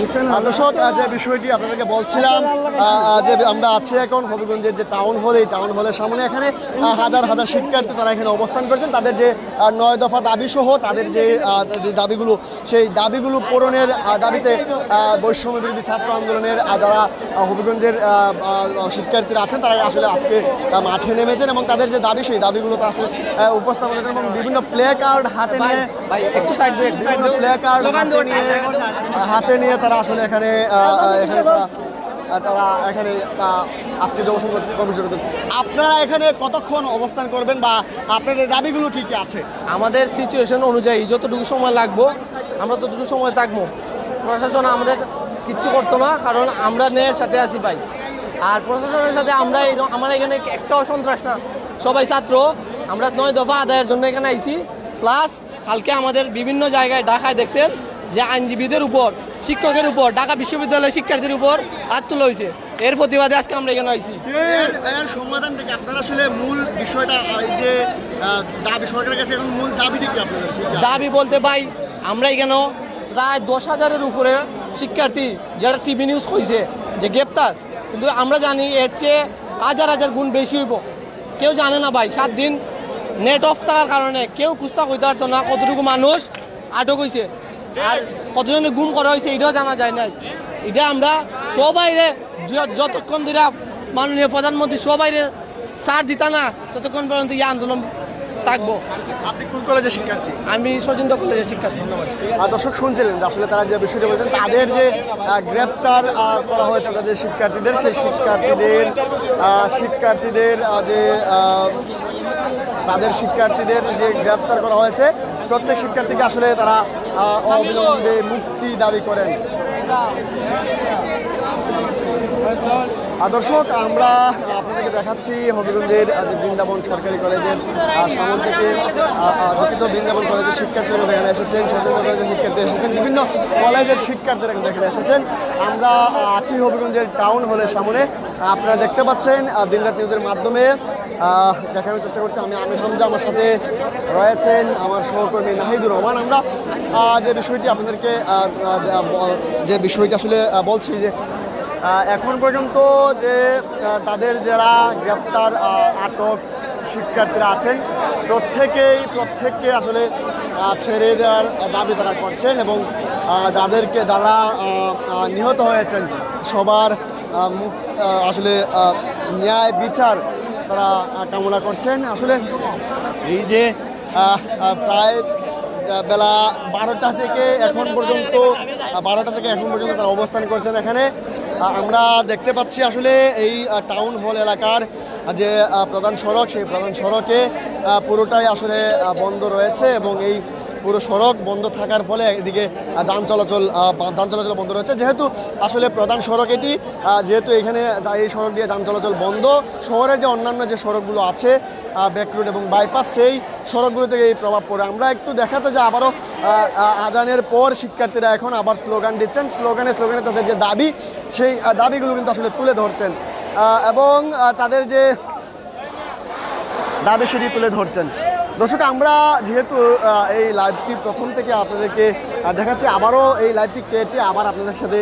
দর্শক যে বিষয়টি আপনাদেরকে বলছিলাম। যে আমরা আছি এখন হবিগঞ্জের যে টাউন হল এই টাউন হলের সামনে। এখানে হাজার হাজার শিক্ষার্থী তারা এখানে অবস্থান করছেন। তাদের যে নয় দফা দাবি সহ তাদের যে যে দাবিগুলো সেই দাবিগুলো পূরণের দাবিতে বৈষম্য বিরোধী ছাত্র আন্দোলনের যারা হবিগঞ্জের শিক্ষার্থীরা আছেন তারা আসলে আজকে মাঠে নেমেছেন এবং তাদের যে দাবি সেই দাবিগুলো তারা আসলে উপস্থাপন করেছেন এবং বিভিন্ন প্লে কার্ড হাতে নিয়ে একটু সাইড বিভিন্ন প্লে কার্ড হাতে নিয়ে হাতে নিয়ে তারা আসলে এখানে এখানে তারা তারা এখানে আজকে যে অবস্থান কর্মসূচি করছেন আপনারা এখানে কতক্ষণ অবস্থান করবেন বা আপনাদের দাবিগুলো কি কি আছে? আমাদের সিচুয়েশন অনুযায়ী যতটুকু সময় লাগবো আমরা ততটুকু সময় থাকব। প্রশাসন আমাদের কিচ্ছু করতো না কারণ আমরা ন্যায়ের সাথে আছি ভাই। আর প্রশাসনের সাথে আমরা এই আমার এখানে একটাও সন্ত্রাস না। সবাই ছাত্র আমরা নয় দফা আদায়ের জন্য এখানে আইছি। প্লাস কালকে আমাদের বিভিন্ন জায়গায় ঢাকায় দেখছেন যে আইনজীবীদের উপর শিক্ষকের উপর ঢাকা বিশ্ববিদ্যালয়ের শিক্ষার্থীর উপর হাত তোলা হয়েছে। এর প্রতিবাদে আজকে আমরা এখানে আইছি। এর এর সমাধান থেকে আপনারা আসলে মূল বিষয়টা এই যে দাবি সরকারের কাছে এখন মূল দাবিটি কি আপনাদের? দাবি। বলতে ভাই আমরা এখানে প্রায় দশ হাজারের উপরে শিক্ষার্থী যারা টিভি নিউজ হয়েছে যে গ্রেপ্তার কিন্তু আমরা জানি এর চেয়ে হাজার হাজার গুণ বেশি হইব। কেউ জানে না ভাই সাত দিন নেট অফ থাকার কারণে কেউ খুঁজতা হইতে পারতো না কতটুকু মানুষ আটক হয়েছে আর কতজনের গুম করা হয়েছে এটাও জানা যায় না এটা আমরা সবাইরে য- যতক্ষণ ধরে মাননীয় প্রধানমন্ত্রী সবাইরে ছাড় দিতা না ততক্ষণ পর্যন্ত এই আন্দোলন থাকব। আপনি কোন কলেজের শিক্ষার্থী? আমি সচিন্দ্র কলেজের শিক্ষার্থী। ধন্যবাদ। আর দর্শক শুনছিলেন আসলে তারা যে বিষয়টা বলছেন তাদের যে গ্রেপ্তার করা হয়েছে তাদের শিক্ষার্থীদের সেই শিক্ষার্থীদের শিক্ষার্থীদের যে তাদের শিক্ষার্থীদের যে গ্রেপ্তার করা হয়েছে প্রত্যেক শিক্ষার্থীকে আসলে তারা অবিলম্বে মুক্তি দাবি করেন। দর্শক, আমরা আপনাদেরকে দেখাচ্ছি হবিগঞ্জের বৃন্দাবন সরকারি কলেজের সামনে থেকে দুঃখিত বৃন্দাবন কলেজের শিক্ষার্থীরা এখানে এসেছেন স্বতন্ত্র কলেজের শিক্ষার্থী এসেছেন, বিভিন্ন কলেজের শিক্ষার্থীরা কিন্তু এখানে এসেছেন। আমরা আছি হবিগঞ্জের টাউন হলের সামনে। আপনারা দেখতে পাচ্ছেন দিনরাত নিউজের মাধ্যমে দেখানোর চেষ্টা করছি। আমি আমির হামজা, আমার সাথে রয়েছেন আমার সহকর্মী নাহিদুর রহমান। আমরা যে বিষয়টি আপনাদেরকে যে বিষয়টি আসলে বলছি যে এখন পর্যন্ত যে তাদের যারা গ্রেপ্তার আটক শিক্ষার্থীরা আছেন, প্রত্যেকেই, প্রত্যেককে আসলে ছেড়ে দেওয়ার দাবি তারা করছেন এবং যাদেরকে, যারা নিহত হয়েছেন, সবার আসলে ন্যায় বিচার তারা কামনা করছেন। আসলে এই যে প্রায় বেলা বারোটা থেকে এখন পর্যন্ত বারোটা থেকে এখন পর্যন্ত তারা অবস্থান করছেন এখানে। আমরা দেখতে পাচ্ছি আসলে এই টাউন হল এলাকার যে প্রধান সড়ক, সেই প্রধান সড়কে পুরোটাই আসলে বন্ধ রয়েছে এবং এই পুরো সড়ক বন্ধ থাকার ফলে এদিকে যান চলাচল যান চলাচল বন্ধ রয়েছে। যেহেতু আসলে প্রধান সড়ক এটি যেহেতু এখানে এই সড়ক দিয়ে যান চলাচল বন্ধ, শহরের যে অন্যান্য যে সড়কগুলো আছে ব্যাক এবং বাইপাস সেই সড়কগুলো থেকে এই প্রভাব পড়ে। আমরা একটু দেখাতে যে আবারও আজানের পর শিক্ষার্থীরা এখন আবার স্লোগান দিচ্ছেন। স্লোগানে স্লোগানে তাদের যে দাবি, সেই দাবিগুলো কিন্তু আসলে তুলে ধরছেন। এবং তাদের যে দাবি, সেটি তুলে ধরছেন। দর্শক, আমরা যেহেতু এই লাইভটি প্রথম থেকে আপনাদেরকে দেখাচ্ছি, আবারও এই লাইভটি কেটে আবার আপনাদের সাথে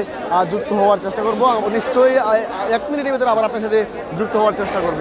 যুক্ত হওয়ার চেষ্টা করব। নিশ্চয়ই এক মিনিটের ভিতরে আবার আপনার সাথে যুক্ত হওয়ার চেষ্টা করব।